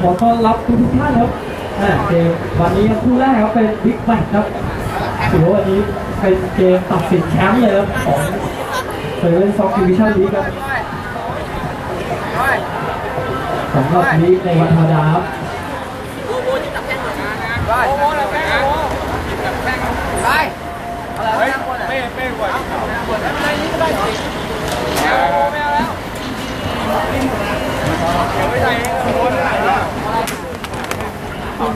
ขอต้อนรับทุกทุกท่านครับเกมวันนี้คู่แรกครับเป็นบิ๊กแมตช์ครับถือว่าวันนี้เป็นเกมตัดสินแชมป์เลยครับของเซเว่นซ็อกดิวิชั่นลีกครับสำหรับลีกในวันธรรมดาครับแล้ว ตั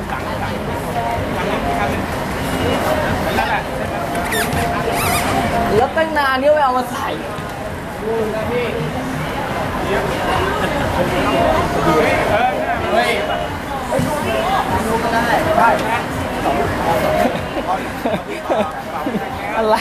้งนานนี่ไม่เอามาใส่อะไร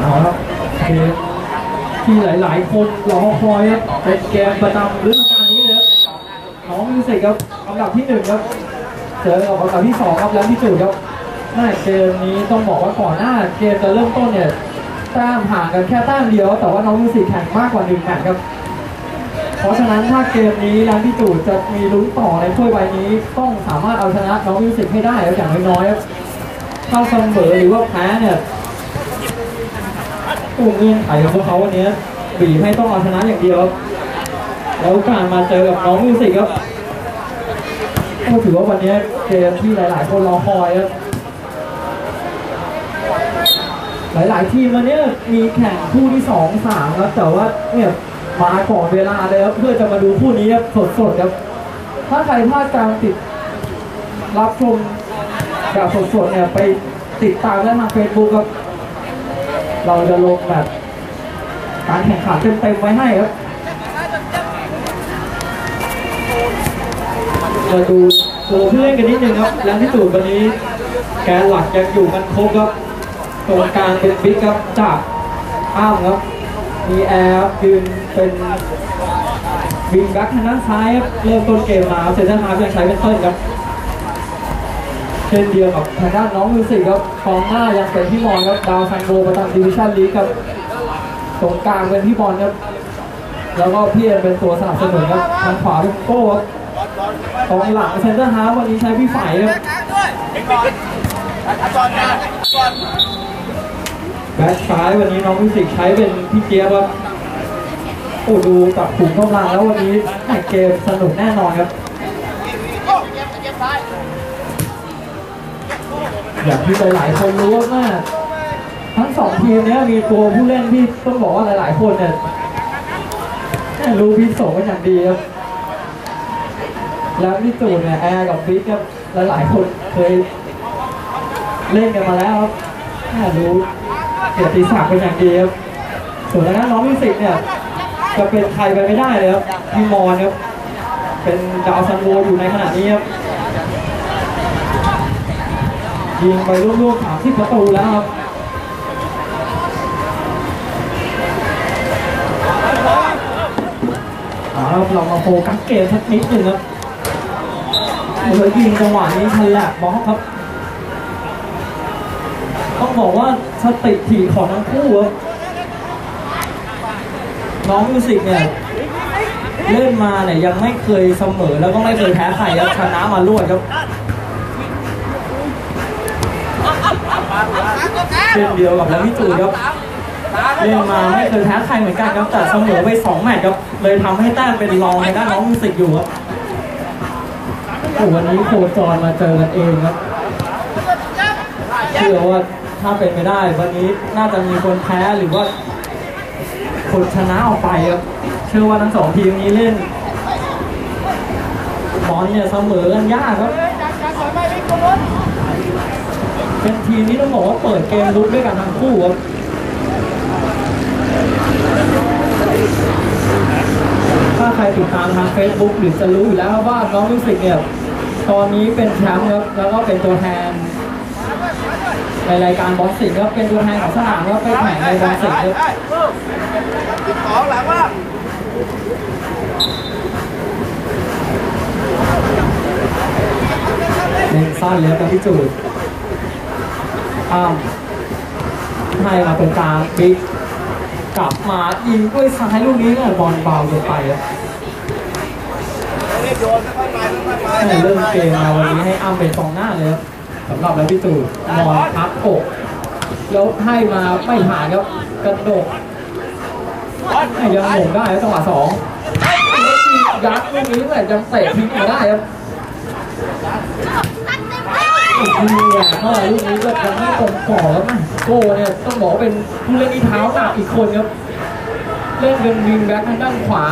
เอาครับเกมที่หลาย ๆ คนรอคอยครับ เป็นเกมประจำฤดูกาลนี้เลยครับน้องมิวสิกครับอันดับที่หนึ่งครับเจอกับอันดับที่สองครับแล้วที่สุดครับแม่เกมนี้ต้องบอกว่าก่อนหน้าเกมจะเริ่มต้นเนี่ยแต้มห่างกันแค่แต้มเดียว แต่ว่าน้องมิวสิกแข่งมากกว่าหนึ่งแมตช์ครับ เพราะฉะนั้นถ้าเกมนี้แลนที่จูดจะมีลุ้นต่อในถ้วยใบนี้ ต้องสามารถเอาชนะน้องมิวสิกให้ได้อย่างน้อยๆครับถ้าเสมอหรือว่าแพ้เนี่ยตู้เงื่อนไขของพวกเขาวันนี้บีให้ต้องเอาชนะอย่างเดียวครับ แล้วการมาเจอกับน้องมิวสิกครับก็ถือว่าวันนี้เกมที่หลาย ๆ คนรอคอยครับหลาย ๆ ทีมวันนี้มีแข่งคู่ที่สองสามครับแต่ว่าเนี่ยมาก่อนเวลาเลยครับเพื่อจะมาดูคู่นี้ครับสด ๆ ครับ ถ้าใครพลาดการติดรับชมแบบสด ๆ เนี่ยไปติดตามได้ทางเฟซบุ๊กครับ เราจะลงแบบการแข่งขันเต็ม ๆ ไว้ให้ครับ มาดูตัวผู้เล่นกันนิดนึงครับ แล้วที่สุดวันนี้แกนหลักยังอยู่กันครบครับตรงกลางเป็นบิ๊กครับจากอ้ามครับ มีแอร์ครับยืนเป็นวิงแบ็คทางด้านซ้ายครับเริ่มต้นเกมมาเซนเตอร์ฮาร์ฟยังใช้เป็นต้นครับเช่นเดียวกับทางด้านน้องมิวสิกครับกองหน้ายังเป็นพี่มอนครับดาวซันโบประจำดิวิชั่นลีกครับตรงกลางเป็นพี่บอลครับแล้วก็พี่เอ็มเป็นตัวสนับสนุนครับทางขวาเป็นโก้ครับ กองหลังเซนเตอร์ฮาร์วันนี้ใช้พี่ฝ่ายครับแบ็คซ้ายวันนี้น้องมิสิกใช้เป็นพี่เจี๊ยบครับโอ้ดูกับขุมกำลังแล้ววันนี้เกมสนุกแน่นอนครับอย่างที่หลายๆคนรู้ว่าทั้งสองทีมนี้มีตัวผู้เล่นที่ต้องบอกว่าหลายๆคนเนี่ยรู้พิษสงกันอย่างดีครับ แล้วที่จูนเนี่ยแอร์กับบิ๊กครับหลายๆคนเคยเล่นกันมาแล้วครับแม่รู้เกียรติศักดิ์เป็นอย่างดีครับส่วนทางด้านน้องมิสิกเนี่ยจะเป็นใครไปไม่ได้เลยครับพี่มอนครับเป็นดาวซันโวอยู่ในขณะนี้ครับยิงไปร่วมๆสามสิบประตูแล้วครับเอาละครับเรามาโฟกัสเกมสักนิดหนึ่งครับ เลยยิงจังหวะนี้ฉลับบล็อกครับ ต้องบอกว่าสติถี่ของทั้งคู่ครับน้องมิวสิกเนี่ยเล่นมาเนี่ยยังไม่เคยเสมอแล้วก็ไม่เคยแพ้ใครครับชนะมารวดครับเช่นเดียวกับแล้วพี่จูครับเล่นมาไม่เคยแพ้ใครเหมือนกันครับแต่เสมอไปสองแมตช์ครับเลยทำให้แต้มเป็นรองในด้านน้องมิวสิกอยู่ครับ โอ้วันนี้โคจรมาเจอกันเองครับเชื่อว่าถ้าเป็นไปได้ วันนี้น่าจะมีคนแพ้หรือว่า คนชนะออกไปครับเชื่อว่าทั้งสองทีมนี้เล่นบอลเนี่ยเสมอกันยากครับเป็นทีมที่ต้องบอกว่าเปิดเกมลุกด้วยกันทั้งคู่ครับถ้าใครติดตามทาง Facebook หรือจะรู้อยู่แล้วว่าน้องมิวสิกเนี่ย ตอนนี้เป็นแชมป์ครับแล้วก็เป็นตัวแทนในรายการบอลสิงห์ครับเป็นตัวแทนของสนามครับไปแข่งในบอลสิงห์ครับของหลังว่าเล่นสั้นเลยครับพี่จูดอ้ามให้มาเป็นกลางบิ๊กกลับมายิงด้วยซ้ายลูกนี้เนี่ยบอลเบาเกินไปครับ เริ่มเกมมาวันนี้ให้อ้ำเป็นกองหน้าเลยครับสำหรับแล้วพี่ตูดมองพับอกแล้วให้มาไม่ผ่านครับกระโดดยังหม่งได้รับจังหวะสองยิงยัดลูกนี้แต่ยังเตะทิ้งมาได้ครับเนี่ยเข้าไปลูกนี้ก็ยังไม่ตรงกรอบครับโก้เนี่ยต้องบอกว่าเป็นผู้เล่นที่เท้าหนักอีกคนครับเล่นเป็นวิงแบ็คทางด้านขวา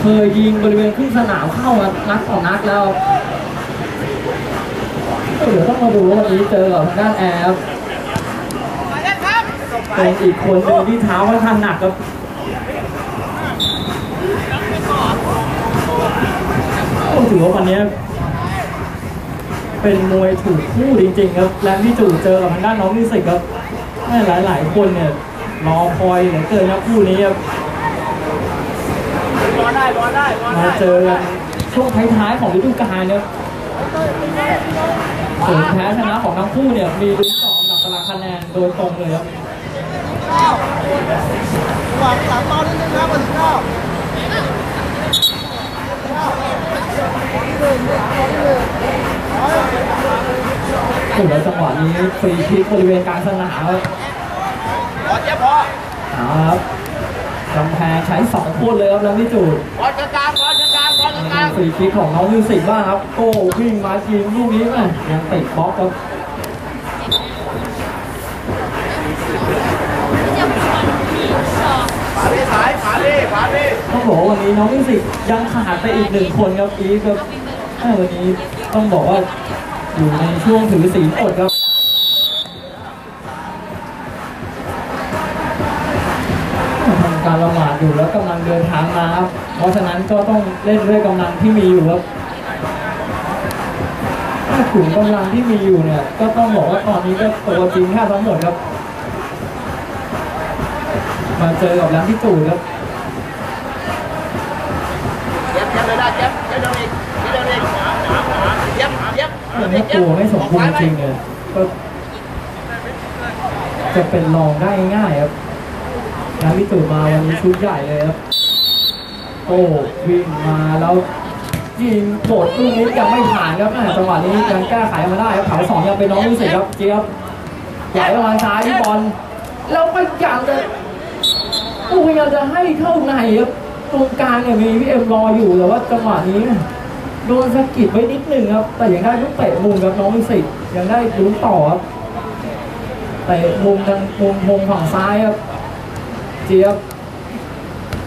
เคยยิงบริเวณครึ่งสนามเข้ามานัดต่อนัดแล้วเดี๋ยวต้องมาดูว่าวันนี้เจอกับทางด้านแอร์ครับเป็นอีกคนหนึงที่เท้าค่อนข้างหนักครับก็ถือว่าวันนี้ เป็นมวยถูกคู่จริงๆครับและที่จู่เจอกับทางด้านน้องนิสิกครับหลายหลายๆคนเนี่ยรอคอยเหลือเกินครับคู่นี้ครับ อลได้บอลได้บอลมาได้เจอกันช่วงท้ายๆของฤดูกาลเนี่ยผลแพ้ชนะของทั้งคู่เนี่ยมีลุ้นต่ออันดับตารางคะแนนโดยตรงเลยครับหวังหลังบอลนิดนึงครับบอลเก้าถือว่าจังหวะนี้ฟรีคิกบริเวณกลางสนามครับบอลเจ็บพอเอาละครับ กำแพงใช้สองคนเลยครับแล้วนี่จูดบอลกลางบอลกลางบอลกลางฟรีคิกของน้องมิวสิกบ้างครับโก้วิ่งมายิงลูกนี้แม่ยังติดบล็อกครับขวาดิสายขวาดิขวาดิต้องบอกว่าวันนี้น้องมิวสิกยังขาดไปอีกหนึ่งคนครับอีฟครับเอ้ยวันนี้ต้องบอกว่าอยู่ในช่วงถือศีลอดครับ อยู่แล้วกำลังเดินทางมาครับ เพราะฉะนั้นก็ต้องเล่นด้วยกำลังที่มีอยู่ครับถ้ากลุ่มกำลังที่มีอยู่เนี่ย ก็ต้องบอกว่าตอนนี้ก็ตัวจริงแค่ทั้งหมดครับ มาเจอกับแรมที่ตูดครับเจ็บเจ็บเลยได้เจ็บเจ็บเดินอีกเดินอีกเจ็บเจ็บมันไม่ตัวไม่สมบูรณ์จริงเลยก็จะเป็นรองได้ง่ายครับ แรมที่ตูดมาวันนี้ชุดใหญ่เลยครับโอ้วิ่งมาแล้วยิงโดดลูกนี้ยังไม่ผ่านครับแม่จังหวะนี้ยังแก้ไขมาได้ครับเขาสองยังเป็นน้องมิวสิกครับเจี๊ยบใหญ่ประมาณซ้ายที่บอลแล้วก็ยังจะโอ้ยยังจะให้เข้าในครับตรงกลางเนี่ยมีพี่เอ็มรออยู่แต่ว่าจังหวะนี้โดนสะกิดไว้นิดหนึ่งครับ แต่ยังได้ลูกเตะมุมครับน้องมิวสิกยังได้ลุ้นต่อครับเตะมุมทางมุมมุมฝั่งซ้ายครับ เจี๊ยบ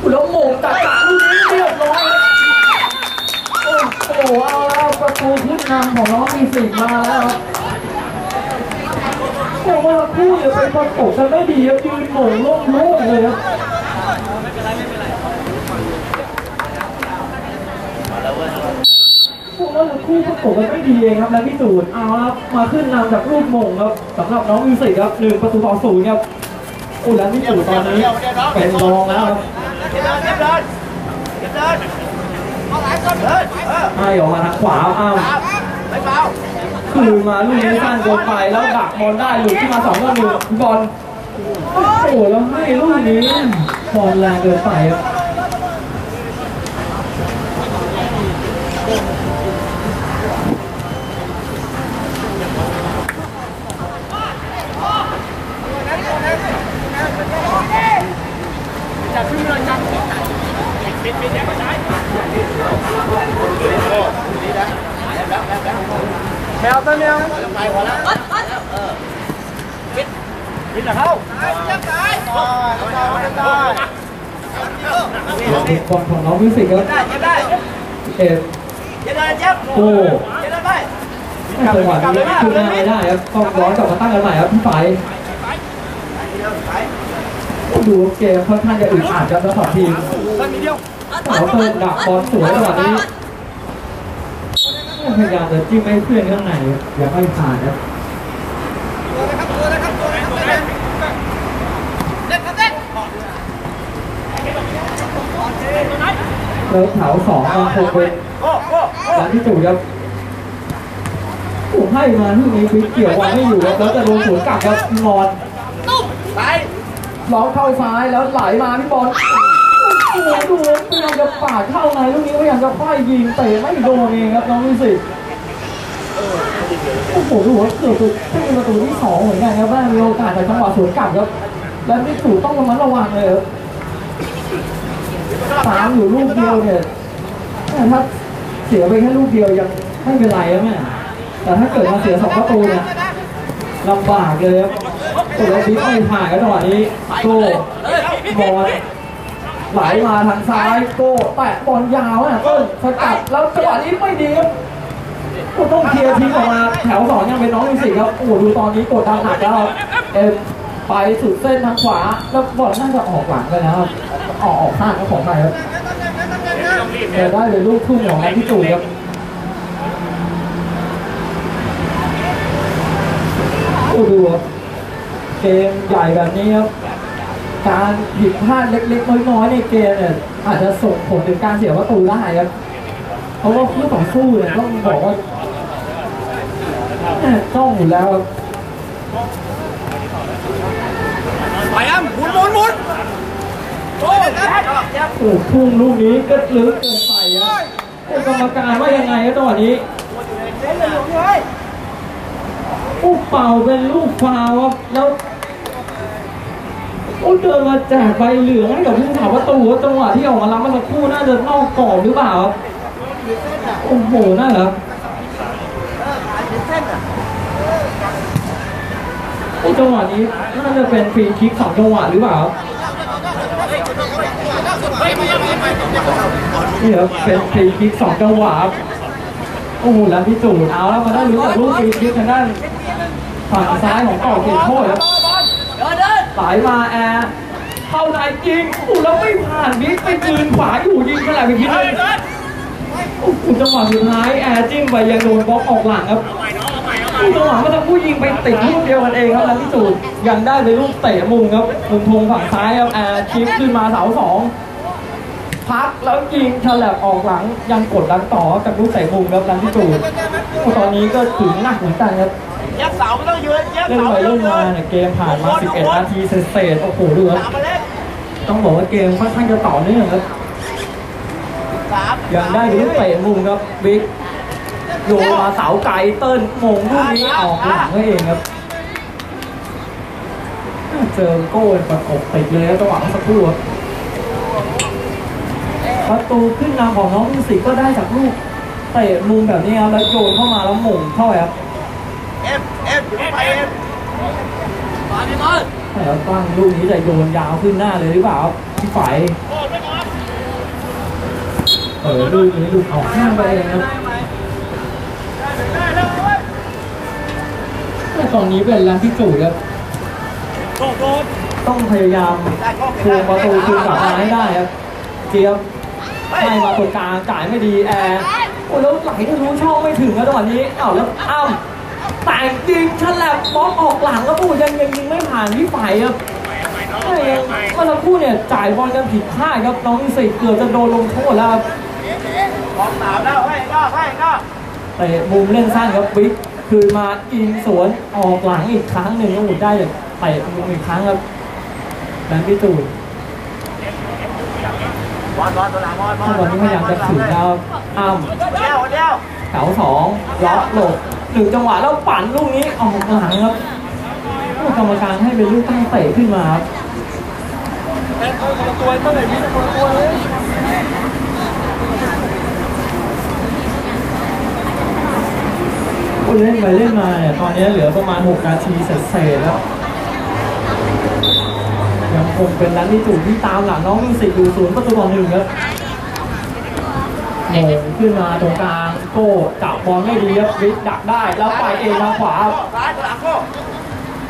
แล้วมงตัดขาลูกนี้เรียบร้อยครับโอ้โหเอาแล้วประตูขึ้นนำของน้องมีสิทธิ์มาแล้วครับแต่ว่าคู่เนี่ยเป็นประกบกันไม่ดีครับยืนหม่งล่งล่งเลยครับพวกเราคู่ประกบกันไม่ดีเองครับแล้วพี่ตูนเอาครับมาขึ้นนำจากลูกมงครับสำหรับน้องมิวสิกครับหนึ่งประตูต่อศูนย์ครับ โอ้แล้วที่อยู่ตอนนี้เป็นรองแล้วครับเจ็บเดินเดินเดินเอาหลายคนเดินให้ออกมาทางขวาอ้าวครับไม่เบาคืนมาลูกนี้สั้นเกินไปแล้วดักบอลได้หลุดขึ้นมาสองลูกบอลโอ้โหแล้วให้ลูกนี้บอลแรงเกินไปครับ แมวตัวเมียวไปพอแล้วเออปิดปิดหลังเข้าเจ็บสายอ๋อได้ได้บอลของน้องมิวสิกครับได้เจ็บได้เจ็บได้เจ็บโอ้เจ็บได้ไปจังหวะนี้คือนาไม่ได้ครับต้องย้อนกลับมาตั้งกันใหม่ครับพี่ไฟ ดูเกมค่อนข้างจะอึดอัดครับแล้วสองทีมเขาเพิ่มดักบอลสวยจังหวะนี้พยายามจะจิ้มให้เพื่อนข้างในอย่าให้ผ่านครับแล้วแถวสองยังคงเป็นโอ้โอ้โอ้ร้านที่จู่ครับผมให้มาที่นี้ฟิกเกี่ยววางไม่อยู่ครับแล้วจะโดนสวนกลับครับนอนไป ล้อเข้าซ้ายแล้วไหลมาพี่บอลโอ้โหดูพยายามจะปาดเข้าไงลูกนี้พยายามจะป้ายยิงเตะไม่โดนเองครับน้องมิสิโอ้โหดูว่าเกือบจะเป็นประตูที่สองเหมือนกันครับว่ามีโอกาสแต่จังหวะสวนกลับครับแล้วนี่ถูกต้องระมัดระวังเลยครับตามอยู่ลูกเดียวเนี่ยถ้าเสียไปแค่ลูกเดียวยังไม่เป็นไรครับแม่แต่ถ้าเกิดมาเสียสองประตูเนี่ยลำบากเลยครับ โอ้แล้วบิ๊กไม่ผ่านครับจังหวะนี้โก้บอลไหลมาทางซ้ายโก้แตะบอลยาวอะต้นสกัดแล้วจังหวะนี้ไม่ดีครับก็ต้องเคลียร์ทิ้งออกมาแถวสองยังเป็นน้องมิวสิกครับโอ้โหดูตอนนี้กดดันหนักแล้วเอ็มไปสุดเส้นทางขวา แล้วบอลน่าจะออกหลังไปนะครับออกออกข้างก็ของไปครับเดี๋ยวได้เลยลูกทุ่งของแอนที่จูครับโอ้ดูครับ เกมใหญ่แบบนี้ครับการผิดพลาดเล็กๆน้อยๆในเกมเนี่ยอาจจะส่งผลถึงการเสียประตูได้ครับเพราะว่าคู่ต่อสู้เนี่ยต้องบอกว่าแม่ต้องอยู่แล้วครับไปอะหมุนหมุนหมุนโอ้ยแจ็คแจ็คโอ้ทุ่งลูกนี้ก็ลึกเกินไปครับโอ้กรรมการว่ายังไงครับจังหวะนี้เล่นเลยหลงเลยลูกเป่าเป็นลูกฟาวครับแล้ว โอ้เดินมาแจกใบเหลืองให้กับผู้ถาประตูครับจังหวะที่ออกมารับมื่อสักครู่น่าจะนอกกรอบหรือเปล่าครับโอ้โหน่าเหรอครับเส้นอะไอ้จังหวะนี้น่าจะเป็นฟรีคิกสองจังหวะหรือเปล่าครับนี่ครับเป็นฟรีคิกสองจังหวะครับโอ้โหแล้วพี่จูนเอาแล้วมาได้รู้จากลูกฟรีคิกทางด้านฝั่งซ้ายของเก่าเขตโทษครับเดินเดิน สายมาแอร์เข้าในยิงโอ้แล้วไม่ผ่านบิ๊กไปยืนขวาอยู่ยิงขนาดไปคิดเลยโอ้โหจังหวะสุดท้ายแอร์จิ้มไปยังโดนบล็อกออกหลังครับจังหวะมื่อสักครู่ยิงไปติดลูกเดียวกันเองครับแล้วพี่จูนยังได้ไปลูกเตะมุมครับมุมทงฝั่งซ้ายครับแอร์ชิปขึ้นมาเสาสองพักแล้วยิงฉลับออกหลังยังกดดันต่อกับลูกเตะมุมครับแล้วพี่จูนโอ้ตอนนี้ก็ถึงหนักเหมือนกันครับ แจ็คเสาไม่ต้องยืนแจ็คเล่นเสาไปไม่ต้อเล่งนยืมานเนี่ยเกมผ่านมา 11 นาทีเศษๆโอ้โหดูครับตามมาเล่นต้องบอกว่าเกมค่อนข้างจะต่อเนื่องครับสามยังได้ลูกเตะมุมครับบิ๊กโยนมาเสาไกลเติ้ลมงลูกนี้ออกหลังนั่นเองครับเจอโก้ประกบติดเลยครับจังหวะเมื่อสักครู่ครับประตูขึ้นนำของน้องมิวสิกก็ได้จากลูกเตะมุมแบบนี้ครับแล้วโยนเข้ามาแล้วหม่งเข้าไปครับ แล้วตั้งลูกนี้จะโยนยาวขึ้นหน้าเลยหรือเปล่าพี่ไฝเออลูกนี้ลุดออกข้างไปเองครับแต่ตอนนี้เป็นแรงที่จูครับโดนโดนต้องพยายามทวงประตูคืนกลับมาให้ได้ครับเจี๊ยบให้มาตรงกลางจ่ายไม่ดีแอร์โอ้แล้วไหลทะลุช่องไม่ถึงแล้วจังหวะนี้อ้าวแล้วอ้ำ แต่ยิงฉลับบล็อกออกหลังแล้วปูยังยังยิงไม่ผ่านพี่ไฝ่ครับใช่ยังเมื่อสักครู่เนี่ยจ่ายบอลกันผิดพลาดครับน้องนิสิตเกือบจะโดนลงโทษแล้วครับสองสามแล้วให้ก็ให้ก็เตะมุมเล่นสั้นครับบิ๊กคืนมาอินสวนออกหลังอีกครั้งหนึ่งก็หมุนได้เลยเตะมุมอีกครั้งครับแบงค์พี่ตูนบอลบอลตัวหลังบอลบอลถ้าวันนี้พยายามจะถึงแล้วอ้ำเดียวเดียวแถวสองล็อกหลบ หนึ่งจังหวะแล้วปั่นลูกนี้ออกหลังครับกรรมการให้เป็นลูกตั้งเตะขึ้นมาครับเป็นคนละตัวตั้งแต่นี้คนละตัวเลยคนเล่นไปเล่นมาเนี่ยตอนนี้เหลือประมาณ 6 นาทีเศษๆแล้ว ยังคงเป็นนันที่ถูกที่ตามหลังน้องมิวสิกอยู่ศูนย์ประตูต่อหนึ่งครับโหม่งขึ้นมาตรงกลาง โก้จับบอลไม่ดีครับวิทดักได้แล้วไปเองทางขวาครับซ้ายตัวหลังก็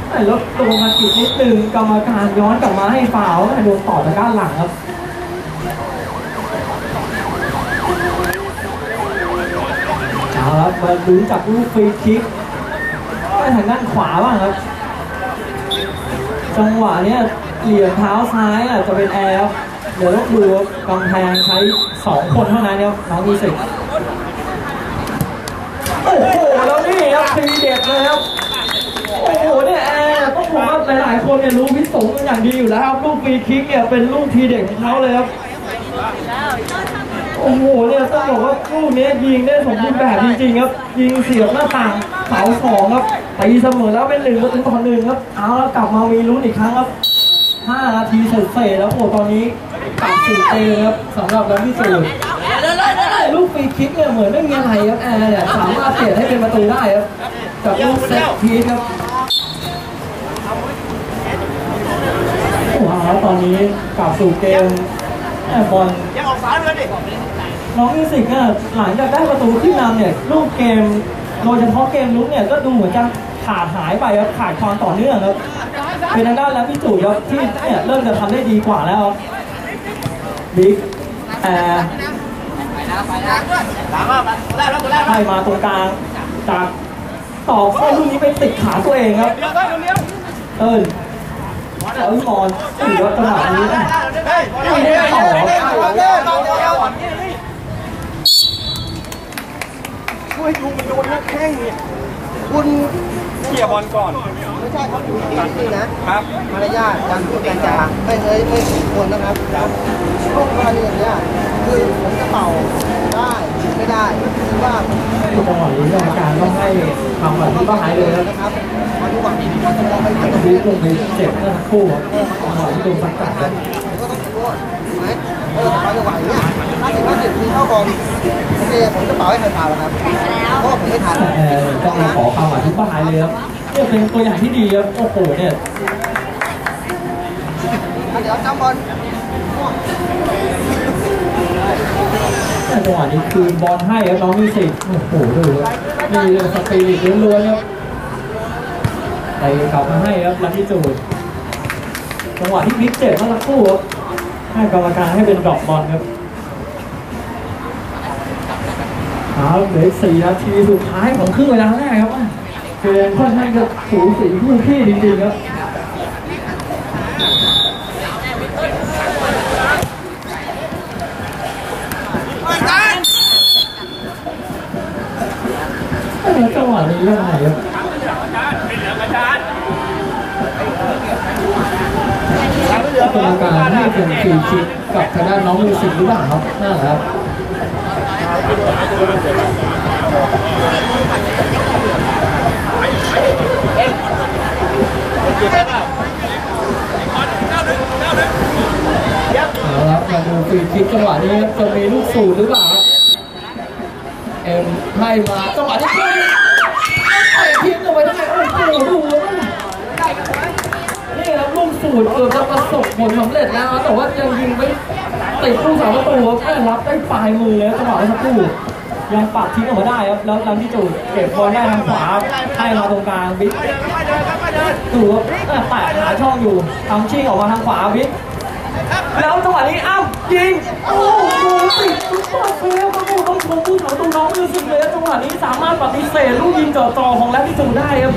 ไอ้รถตัวมากิดนิดนึงกรรมการย้อนกลับมาให้ฟาวล์แต่โดนต่อจากด้านหลังครับเอาครับมาลุ้นจากลูกฟรีคิกไปทางด้านขวาบ้างครับ จังหวะเนี้ยเหลี่ยมเท้าซ้ายอะจะเป็นแอร์เดี๋ยวต้องดูครับกำแพงใช้สองคนเท่านั้นครับน้องมีสิทธิ์โอ้โหแล้วนี่ครับ ทีเด็ดเลยครับ โอ้โหเนี่ยแอร์ต้องบอกว่าหลายๆคนเนี่ยรู้พิสงกันอย่างดีอยู่แล้วครับลูกฟรีคิกเนี่ยเป็นลูกทีเด็ดของเขาเลยครับ โอ้โหเนี่ยต้องบอกว่าลูกนี้ยิงได้สมบูรณ์แบบจริงๆครับ ยิงเสียบหน้าต่างเสาสองครับตีเสมอแล้วเป็นหนึ่งประตูต่อหนึ่งครับ เอาแล้วกลับมามีลุ้นอีกครั้งครับห้านาทีเสร็จแล้วโอ้ตอนนี้กลับสู่เกมครับสำหรับแรมที่สุด ลูกฟรีคิกเนี่ยเหมือนไม่มีอะไรครับแอร์เนี่ยสามารถเปลี่ยนให้เป็นประตูได้ครับกับลูกเซตพีทครับว้าวตอนนี้กลับสู่เกมแอร์บอลยังออกซ้ายเลยดิน้องมิสิกเนี่ยหลังจากได้ประตูขึ้นนำเนี่ยลูกเกมโดยเฉพาะเกมลุกเนี่ยก็ดูเหมือนจะขาดหายไปครับขาดความต่อเนื่องครับเป็นทางด้านแล้วพี่จุ๋ยครับที่เนี่ยเริ่มจะทำได้ดีกว่าแล้วครับบิ๊กแอร์ ให้มาตรงกลางจากต่อเข้าลูกนี้ไปติดขาตัวเองครับเดี๋ยวได้เดี๋ยวเอิญแล้วมอนถือว่าจังหวะนี้เฮ้ยไม่ได้ต่อช่วยดูมันโดนนักแข้งเนี่ย คุณเขี่ยบอลก่อน ไม่ใช่ครับคุณจริงๆนะครับ มารยาทการพูดการจาไม่เคยไม่สมควรนะครับพวกกรณีอย่างเนี้ยคือผมจะเป่าได้ไม่ได้คือว่าจังหวะนี้กรรมการต้องให้ทำแบบที่ก็หายเลยครับนะครับมาดูก่อนว่าจะมองไปไหนบิ๊กลงไปเจ็บเมื่อสักครู่ครับจังหวะที่โดนสังกัดครับ ก็ต้องรู้ถูก ไหมเออเขาจะไหวเนี่ยถ้าสิบห้าสิบมีเข้าก่อนโอเคผมจะเป่าให้ใครเป่าแล้วครับเพราะว่าผมไม่ทันเออต้องขอคำอธิบายเลยครับเนี่ยเป็นตัวอย่างที่ดีครับโอ้โหเนี่ยเดี๋ยวจำบอลจังหวะนี้คืนบอลให้ครับน้องมิสิกโอ้โหดูนี่สปีริตล้วนๆครับไปกลับมาให้ครับลันที่จูดจังหวะที่พลิกเจ็บเมื่อสักครู่ครับ ให้กรรมการให้เป็นดอปบอลครับเอาเหลืออีกสี่นาทีสุดท้ายของครึ่งเวลาแรกครับเกมค่อนข้างจะสูสีคู่ขี้จริงๆครับแล้วจังหวะนี้ยังไงครับ กรรมการให้เป็นฟรีคิกกับทางด้านน้องมิวสิกหรือเปล่าครับนั่นแหละครับเอาละมาดูฟรีคิกจังหวะนี้ครับจะมีลูกสูตรหรือเปล่าครับเอ็มให้มาจังหวะที่ขึ้นเตะทิ้งเอาไว้ได้โอ้โหดูนี่ ครับลูกสูตรเกือบจะประสบผลสำเร็จแล้ว แต่ว่ายังยิงไม่ติดผู้สาประตูแค่รับได้ปลายมือเลยจังหวะนี้สักครู่ยังปัดทิ้งออกมาได้ครับ แล้วลังที่จูดเก็บบอลได้ทางขวาให้มาตรงกลางบิ๊กดูครับแตะหาช่องอยู่ทำชิ่งออกมาทางขวาบิ๊กแล้วจังหวะนี้อ้าวยิง โอ้โหติดตุ๊กตาเฟลครับผมต้องชมผู้สาวตัวน้องมิวสิกเลยจังหวะนี้สามารถปฏิเสธลูกยิงจ่อจอของแลพี่จูได้ครับ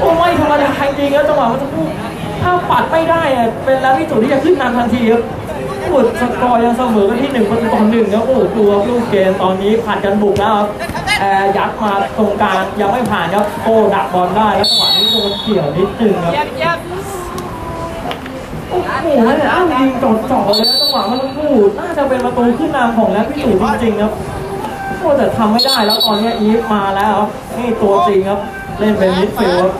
โอ้ไม่ธรรมดาจริงๆครับจังหวะมันจะพูด ถ้าปัดไม่ได้อะเป็นแลพี่จูที่จะขึ้นนำทันทีครับโอ้สกอร์ยังเสมอกันที่หนึ่งประตูต่อหนึ่งครับโอ้ตัวลูกเกมตอนนี้ผ่านกันบุกแล้วครับแอร์ยัดมาตรงกลางยังไม่ผ่านครับโอ้ดักบอลได้แล้วจังหวะนี้โดนเกี่ยวนิดนึงครับโอ้โหเนี่ยอ้าวยิงจอดจ่อเลยนะจังหวะเมันพูดน่าจะเป็นประตูขึ้นนำของแล้วพี่ตู่จริงๆครับโอ้แต่ทำไม่ได้แล้วตอนนี้อีฟมาแล้วครับนี่ตัวจริงครับ เล่นเป็นมิดฟิลด์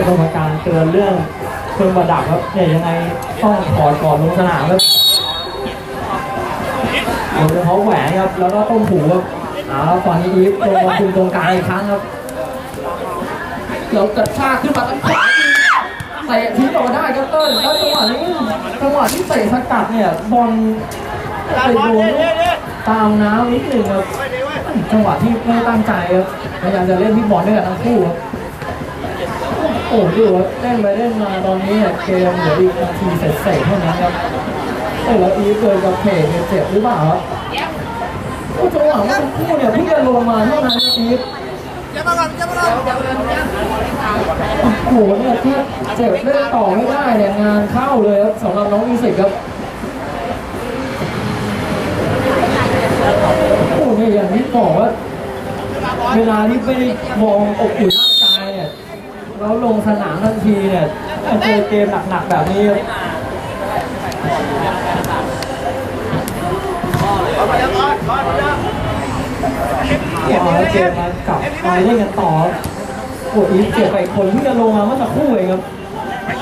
เป็นกรรมการเตือนเรื่องเครื่องประดับครับเนี่ยยังไงต้องถอดก่อนลงสนามครับโดยเฉพาะแหวนครับ แล้วก็ต้มหูครับเอาแล้วตอนนี้อีฟลงมาคุมตรงกลางอีกครั้งครับเรากระชากขึ้นมาตั้งขวาเตะทิ้งออกมาได้ครับเติ้ลแล้วจังหวะนี้จังหวะที่เตะสกัดเนี่ยบอลไปโดนตามน้ำนิดหนึ่งครับจังหวะที่ไม่ตั้งใจครับพยายามจะเล่นที่บอลด้วยกันทั้งคู่ครับ โอ้ดูครับเล่นไปเล่นมาตอนนี้เนี่ยเกมเหลืออีกนาทีเสร็จๆเท่านั้นครับเออแล้วอีฟเกิดกับเพจเนี่ยเจ็บหรือเปล่าครับเมื่อคู่เนี่ยเพิ่งจะลงมาเท่านั้นนะอีฟจับมาก่อนจับมาก่อนโอ้โหเนี่ยถ้าเจ็บเล่นต่อไม่ได้เนี่ยงานเข้าเลยครับสำหรับน้องมิสิกครับโอ้เนี่ยอย่างที่บอกว่าเวลาที่ไม่ได้มองอกอุ่น แล้วลงสนามทันทีเนี่ยเจอเกมหนักๆแบบนี้ครับเอาไปยังก่อเกมมากลับมาเล่นกันต่อครับโอ้อีฟเจ็บไปอีกคนที่จะลงมาเมื่อสักครู่เองครับ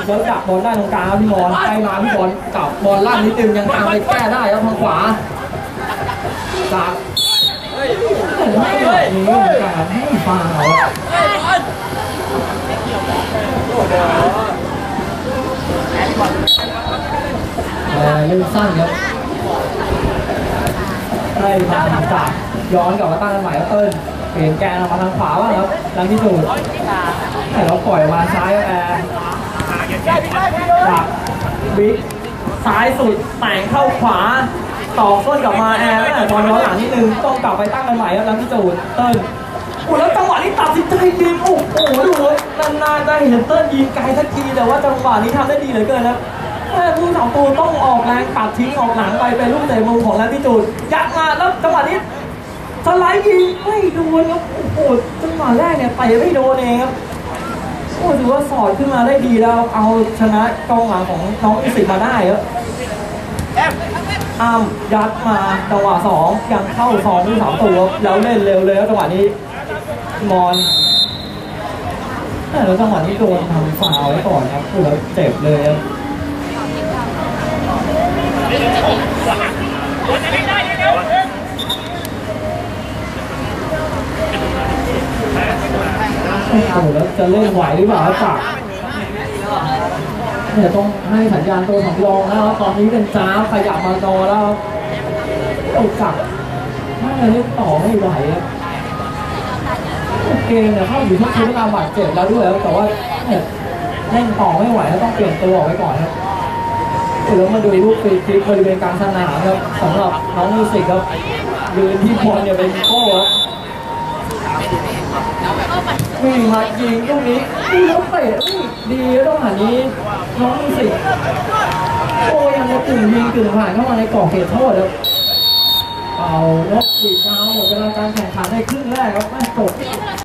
แล้วดักบอลได้ตรงกลางพี่บอลไปมาพี่บอลกลับบอลล่างนิดนึงยังตามไปแก้ได้ครับทางขวาจากไม่แบบนี้เหมือนกันให้ฟาวอะเฮ้ยบอล เออเล่นสั้นครับให้มาจากย้อนกลับมาตั้งกันใหม่ครับเติ้ลเปลี่ยนแกนออกมาทางขวาบ้างครับหลังที่สุดแต่เราปล่อยมาซ้ายแอร์จากบิ๊กซ้ายสุดแต่งเข้าขวาต่อต้นกลับมาแอร์ต่บอลย้อนหลังนิดนึงต้องกลับไปตั้งกันใหม่ครับหลังที่สุดเติ้ล โอ้แล้วจังหวะนี้ตัดสินใจยิงโอ้โหดูเลยนานๆจะเห็นเติ้ลยิงไกลสักทีแต่ว่าจังหวะนี้ทำได้ดีเหลือเกินนะแม่ผู้สองตัวต้องออกแรงตัดทิ้งออกหลังไปเป็นลูกเตะมุมของแลนพิจูดยัดมาแล้วจังหวะนี้สไลด์ยิงไม่โดนครับโอ้โหจังหวะแรกเนี่ยเตะไม่โดนเองครับโอ้ถือว่าสอดขึ้นมาได้ดีแล้วเอาชนะกองหลังของน้องอิสิมาได้ครับแอมอ้ามยัดมาจังหวะสองยังเข้าสองผู้สามตัวแล้วเล่นเร็วเลยครับจังหวะนี้ มอนแต่แล้วจังหวะนี้โดนทำฟาวไว้ก่อนครับโอ้แล้วเจ็บเลยครับโอ้โหแล้วจะเล่นไหวหรือเปล่าครับเนี่ยต้องให้สัญญาณตัวสำรองนะครับตอนนี้เป็นจ้าขยับมานอแล้วโอ้จักรน่าจะเล่นต่อไม่ไหวครับ เกมเนี่ยเข้าอยู่ที่ชุดการบาดเจ็บแล้วด้วยแต่ว่าเนี่ยเล่นต่อไม่ไหวแล้วต้องเปลี่ยนตัวออกไปก่อนครับแล้วมาดูลูกฟรีคิกบริเวณกลางสนามครับสำหรับน้องมิวสิกครับยืนที่บอลเนี่ยเป็นโก้ครับวิ่งมายิงตรงนี้อู้แล้วเตะอุ้ยดีแล้วจังหวะนี้น้องมิวสิกโอ้ยังจะกึ่งยิงกึ่งผ่านเข้ามาในกรอบเขตโทษครับเอานกสีดาวหมดเวลาการแข่งขันในครึ่งแรกครับไม่จบ